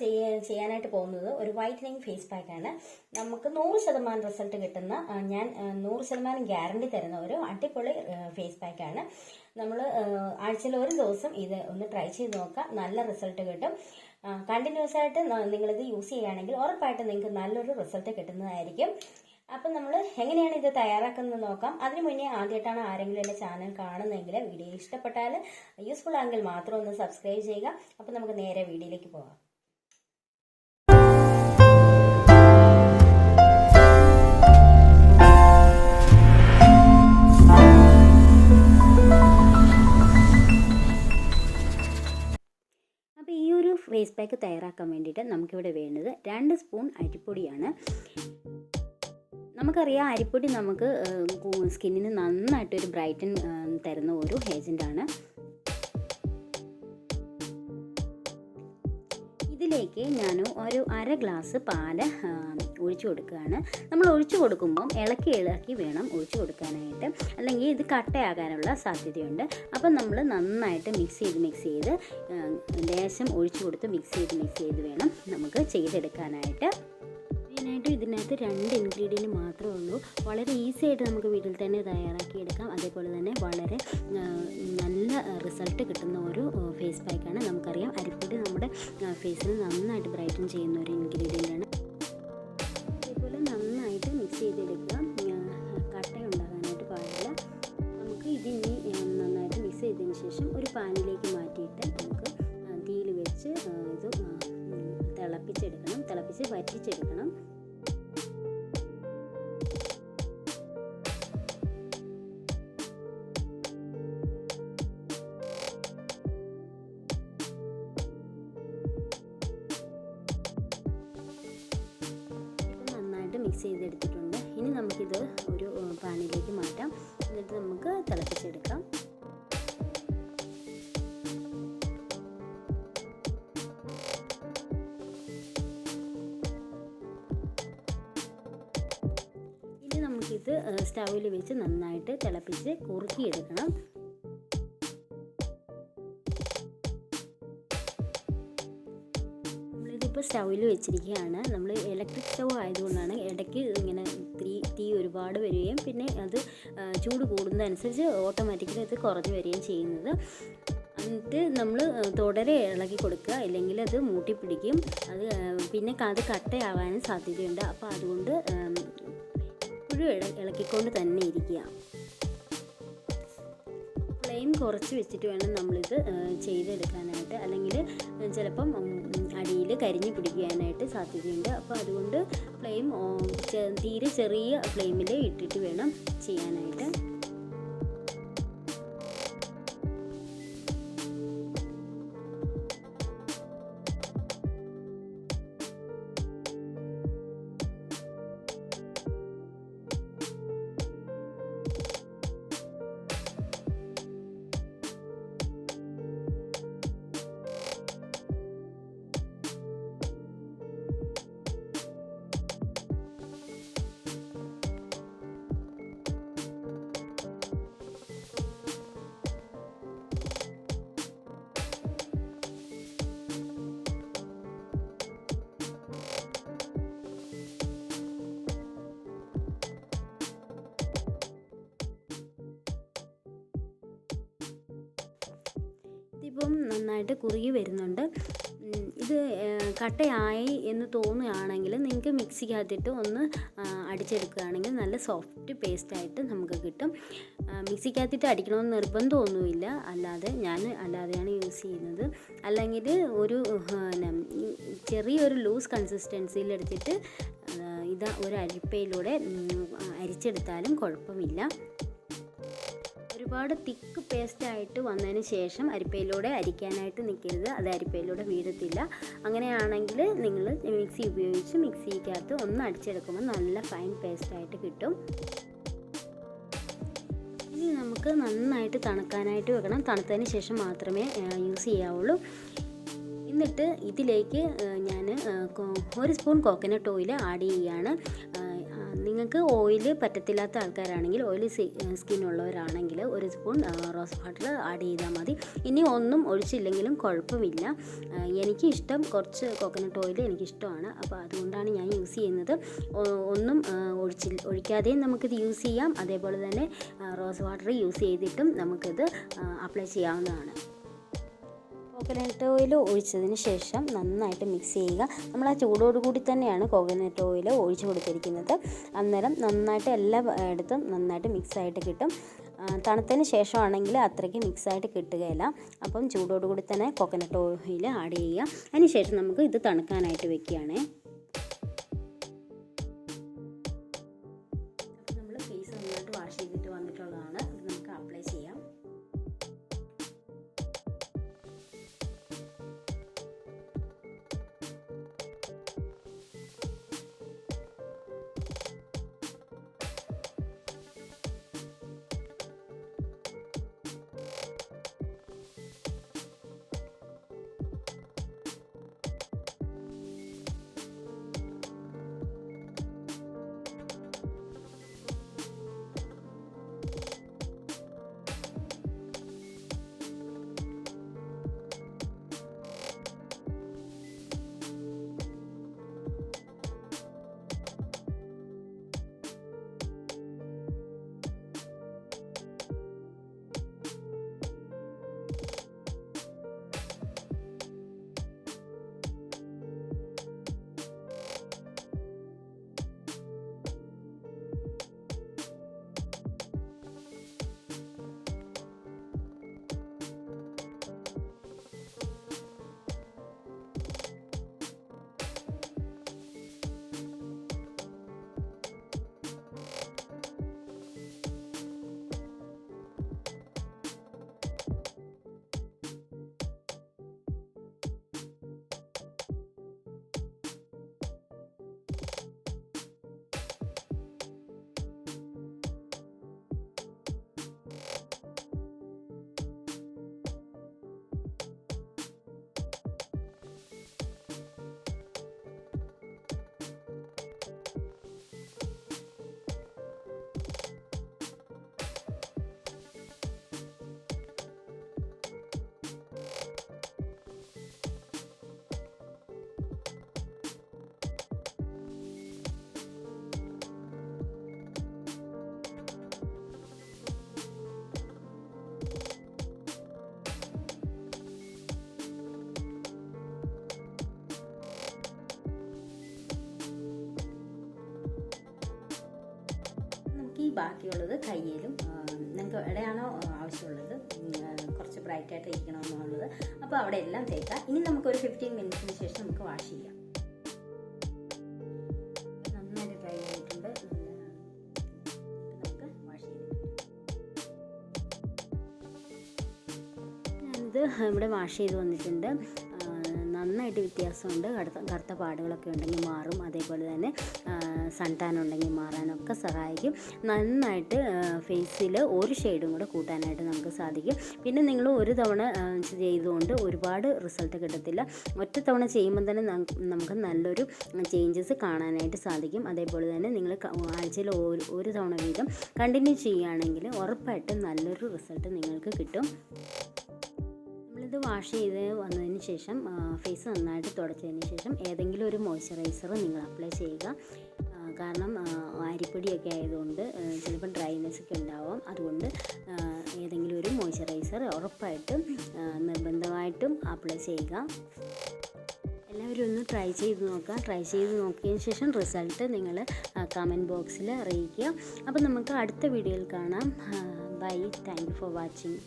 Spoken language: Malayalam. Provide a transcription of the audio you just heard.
ചെയ്യാനായിട്ട് പോകുന്നത് ഒരു വൈറ്റനിങ് ഫേസ് പാക്കാണ് നമുക്ക് നൂറ് ശതമാനം റിസൾട്ട് കിട്ടുന്ന ഞാൻ നൂറ് ശതമാനം ഗ്യാരണ്ടി തരുന്ന ഒരു അടിപൊളി ഫേസ് പാക്കാണ് നമ്മൾ ആഴ്ചയിൽ ഒരു ദിവസം ഇത് ഒന്ന് ട്രൈ ചെയ്ത് നോക്കാം. നല്ല റിസൾട്ട് കിട്ടും. കണ്ടിന്യൂസ് ആയിട്ട് നിങ്ങളിത് യൂസ് ചെയ്യുകയാണെങ്കിൽ ഉറപ്പായിട്ട് നിങ്ങൾക്ക് നല്ലൊരു റിസൾട്ട് കിട്ടുന്നതായിരിക്കും. അപ്പം നമ്മൾ എങ്ങനെയാണ് ഇത് തയ്യാറാക്കുന്നത് നോക്കാം. അതിനു മുന്നേ ആദ്യമായിട്ടാണ് ആരെങ്കിലും എന്റെ ചാനൽ കാണുന്നതെങ്കിൽ വീഡിയോ ഇഷ്ടപ്പെട്ടാൽ യൂസ്ഫുൾ ആണെങ്കിൽ മാത്രം ഒന്ന് സബ്സ്ക്രൈബ് ചെയ്യുക. അപ്പം നമുക്ക് നേരെ വീഡിയോയിലേക്ക് പോകാം പാക്ക് തയ്യാറാക്കാൻ വേണ്ടിയിട്ട് നമുക്കിവിടെ വേണ്ടത് രണ്ട് സ്പൂൺ അരിപ്പൊടിയാണ്. നമുക്കറിയാം അരിപ്പൊടി നമുക്ക് സ്കിന്നിന് നന്നായിട്ടൊരു ബ്രൈറ്റൻ തരുന്ന ഒരു ഏജന്റാണ് ഇതിലേക്ക് ഞാൻ ഒരു അര ഗ്ലാസ് പാൽ ഒഴിച്ചു കൊടുക്കുകയാണ്. നമ്മൾ ഒഴിച്ചു കൊടുക്കുമ്പം ഇളക്കി ഇളക്കി വേണം ഒഴിച്ചു കൊടുക്കാനായിട്ട്. അല്ലെങ്കിൽ ഇത് കട്ടയാകാനുള്ള സാധ്യതയുണ്ട്. അപ്പം നമ്മൾ നന്നായിട്ട് മിക്സ് ചെയ്ത് മിക്സ് ചെയ്ത് ലേശം ഒഴിച്ചു കൊടുത്ത് മിക്സ് ചെയ്ത് മിക്സ് ചെയ്ത് വേണം നമുക്ക് ചെയ്തെടുക്കാനായിട്ട്. മെയിനായിട്ട് ഇതിനകത്ത് രണ്ട് ഇൻഗ്രീഡിയന്റ് മാത്രമേ ഉള്ളൂ. വളരെ ഈസി ആയിട്ട് നമുക്ക് വീട്ടിൽ തന്നെ തയ്യാറാക്കിയെടുക്കാം. അതേപോലെ തന്നെ വളരെ നല്ല റിസൾട്ട് കിട്ടുന്ന ഒരു ഫേസ് പാക്കാണ് നമുക്കറിയാം അരിപ്പൊടി നമ്മുടെ ഫേസിന് നന്നായിട്ട് ബ്രൈറ്റൻ ചെയ്യുന്ന ഒരു ഇൻഗ്രീഡിയന്റ് തിളപ്പിച്ചെടുക്കണം. തിളപ്പിച്ച് വറ്റിച്ചെടുക്കണം. നന്നായിട്ട് മിക്സ് ചെയ്തെടുത്തിട്ടുണ്ട്. ഇനി നമുക്കിത് ഒരു പാനിലേക്ക് മാറ്റാം. എന്നിട്ട് നമുക്ക് തിളപ്പിച്ചെടുക്കാം. സ്റ്റൗവിൽ വെച്ച് നന്നായിട്ട് തിളപ്പിച്ച് കുറുക്കിയെടുക്കണം. നമ്മളിതിപ്പോൾ സ്റ്റൗവിൽ വെച്ചിരിക്കുകയാണ്. നമ്മൾ ഇലക്ട്രിക് സ്റ്റൗ ആയതുകൊണ്ടാണ് ഇടയ്ക്ക് ഇങ്ങനെ തീ തീ ഒരുപാട് വരികയും പിന്നെ അത് ചൂട് കൂടുന്നതനുസരിച്ച് ഓട്ടോമാറ്റിക്കലി അത് കുറഞ്ഞു വരികയും ചെയ്യുന്നത്. എന്നിട്ട് നമ്മൾ തുടരെ ഇളകി കൊടുക്കുക. അല്ലെങ്കിൽ അത് മൂട്ടിപ്പിടിക്കും. അത് പിന്നെ അത് കട്ടയാവാനും സാധ്യതയുണ്ട്. അപ്പോൾ അതുകൊണ്ട് എപ്പോഴും ഇള ഇളക്കിക്കൊണ്ട് തന്നെ ഇരിക്കുക. ഫ്ലെയിം കുറച്ച് വെച്ചിട്ട് വേണം നമ്മളിത് ചെയ്തെടുക്കാനായിട്ട്. അല്ലെങ്കിൽ ചിലപ്പം അടിയിൽ കരിഞ്ഞു പിടിക്കാനായിട്ട് സാധ്യതയുണ്ട്. അപ്പോൾ അതുകൊണ്ട് ഫ്ലെയിം തീരെ ചെറിയ ഫ്ലെയിമിൽ ഇട്ടിട്ട് വേണം ചെയ്യാനായിട്ട്. ഇതിപ്പം നന്നായിട്ട് കുറുകി വരുന്നുണ്ട്. ഇത് കട്ടയായി എന്ന് തോന്നുകയാണെങ്കിൽ നിങ്ങൾക്ക് മിക്സിക്കകത്തിട്ട് ഒന്ന് അടിച്ചെടുക്കുകയാണെങ്കിൽ നല്ല സോഫ്റ്റ് പേസ്റ്റായിട്ട് നമുക്ക് കിട്ടും. മിക്സിക്കകത്തിട്ട് അടിക്കണമെന്ന് നിർബന്ധമൊന്നുമില്ല. അല്ലാതെ ഞാൻ അല്ലാതെയാണ് യൂസ് ചെയ്യുന്നത്. അല്ലെങ്കിൽ ഒരു ചെറിയൊരു ലൂസ് കൺസിസ്റ്റൻസിയിൽ എടുത്തിട്ട് ഇത് ഒരു അരിപ്പയിലൂടെ അരിച്ചെടുത്താലും കുഴപ്പമില്ല. ഒരുപാട് തിക്ക് പേസ്റ്റ് ആയിട്ട് വന്നതിന് ശേഷം അരിപ്പയിലൂടെ അരിക്കാനായിട്ട് നിൽക്കരുത്. അത് അരിപ്പയിലൂടെ വീഴത്തില്ല. അങ്ങനെയാണെങ്കിൽ നിങ്ങൾ മിക്സി ഉപയോഗിച്ച് മിക്സിക്കകത്ത് ഒന്ന് അടിച്ചെടുക്കുമ്പോൾ നല്ല ഫൈൻ പേസ്റ്റ് ആയിട്ട് കിട്ടും. ഇനി നമുക്ക് നന്നായിട്ട് തണുക്കാനായിട്ട് വെക്കണം. തണുത്തതിന് ശേഷം മാത്രമേ യൂസ് ചെയ്യാവുള്ളൂ. എന്നിട്ട് ഇതിലേക്ക് ഞാൻ ഒരു സ്പൂൺ കോക്കനട്ട് ഓയിൽ ആഡ് ചെയ്യുകയാണ് നിങ്ങൾക്ക് ഓയിൽ പറ്റത്തില്ലാത്ത ആൾക്കാരാണെങ്കിൽ ഓയിൽ സ്കിൻ ഉള്ളവരാണെങ്കിൽ ഒരു സ്പൂൺ റോസ് വാട്ടർ ആഡ് ചെയ്താൽ മതി. ഇനി ഒന്നും ഒഴിച്ചില്ലെങ്കിലും കുഴപ്പമില്ല. എനിക്ക് ഇഷ്ടം കുറച്ച് കോക്കനട്ട് ഓയിൽ എനിക്കിഷ്ടമാണ്. അപ്പോൾ അതുകൊണ്ടാണ് ഞാൻ യൂസ് ചെയ്യുന്നത്. ഒന്നും ഒഴിച്ചി ഒഴിക്കാതെയും നമുക്കിത് യൂസ് ചെയ്യാം. അതേപോലെ തന്നെ റോസ് വാട്ടർ യൂസ് ചെയ്തിട്ടും നമുക്കിത് അപ്ലൈ ചെയ്യാവുന്നതാണ്. കോക്കനട്ട് ഓയിൽ ഒഴിച്ചതിന് ശേഷം നന്നായിട്ട് മിക്സ് ചെയ്യുക. നമ്മൾ ആ ചൂടോടുകൂടി തന്നെയാണ് കോക്കനട്ട് ഓയിൽ ഒഴിച്ചു കൊടുത്തിരിക്കുന്നത്. അന്നേരം നന്നായിട്ട് എല്ലാ ഇടത്തും നന്നായിട്ട് മിക്സ് ആയിട്ട് കിട്ടും. തണുത്തതിന് ശേഷമാണെങ്കിൽ അത്രയ്ക്ക് മിക്സായിട്ട് കിട്ടുകയില്ല. അപ്പം ചൂടോടുകൂടി തന്നെ കോക്കനട്ട് ഓയിൽ ആഡ് ചെയ്യുക. അതിന് ശേഷം നമുക്ക് ഇത് തണുക്കാനായിട്ട് വെക്കുകയാണേ. ബാക്കിയുള്ളത് കയ്യിലും നിങ്ങൾക്ക് എവിടെയാണോ ആവശ്യമുള്ളത് കുറച്ച് ബ്രൈറ്റ് ആയിട്ട് ഇരിക്കണമെന്നുള്ളത്. അപ്പോൾ അവിടെ എല്ലാം തേക്കാം. ഇനി നമുക്ക് ഒരു ഫിഫ്റ്റീൻ മിനിറ്റ്സിന് ശേഷം നമുക്ക് വാഷ് ചെയ്യാം. നന്നായിട്ട് ആയിട്ടുണ്ട്. നമുക്ക് വാഷ് ഇവിടെ വാഷ് ചെയ്ത് വന്നിട്ടുണ്ട്. നന്നായിട്ട് വ്യത്യാസമുണ്ട്. കറുത്ത കറുത്ത പാടുകളൊക്കെ ഉണ്ടെങ്കിൽ മാറും. അതേപോലെ തന്നെ സൺ ടാൻ ഉണ്ടെങ്കിൽ മാറാനൊക്കെ സഹായിക്കും. നന്നായിട്ട് ഫേസിൽ ഒരു ഷെയ്ഡും കൂടെ കൂട്ടാനായിട്ട് നമുക്ക് സാധിക്കും. പിന്നെ നിങ്ങൾ ഒരു തവണ ചെയ്തുകൊണ്ട് ഒരുപാട് റിസൾട്ട് കിട്ടത്തില്ല. ഒറ്റ തവണ ചെയ്യുമ്പോൾ തന്നെ നമുക്ക് നല്ലൊരു ചേഞ്ചസ് കാണാനായിട്ട് സാധിക്കും. അതേപോലെ തന്നെ നിങ്ങൾ ആഴ്ചയിൽ ഒരു തവണ വീതം കണ്ടിന്യൂ ചെയ്യുകയാണെങ്കിൽ ഉറപ്പായിട്ടും നല്ലൊരു റിസൾട്ട് നിങ്ങൾക്ക് കിട്ടും. നമ്മളിത് വാഷ് ചെയ്ത് വന്നതിന് ശേഷം ഫേസ് നന്നായിട്ട് തുടച്ചതിന് ശേഷം ഏതെങ്കിലും ഒരു മോയ്സ്ചറൈസർ നിങ്ങൾ അപ്ലൈ ചെയ്യുക. കാരണം അരിപ്പൊടിയൊക്കെ ആയതുകൊണ്ട് ചിലപ്പോൾ ഡ്രൈനെസ് ഒക്കെ ഉണ്ടാവും. അതുകൊണ്ട് ഏതെങ്കിലും ഒരു മോയ്സ്ചറൈസർ ഉറപ്പായിട്ടും നിർബന്ധമായിട്ടും അപ്ലൈ ചെയ്യുക. എല്ലാവരും ഒന്ന് ട്രൈ ചെയ്ത് നോക്കുക. ട്രൈ ചെയ്ത് നോക്കിയതിന് ശേഷം റിസൾട്ട് നിങ്ങൾ കമന്റ് ബോക്സിൽ അറിയിക്കുക. അപ്പോൾ നമുക്ക് അടുത്ത വീഡിയോയിൽ കാണാം. Bye thank for watching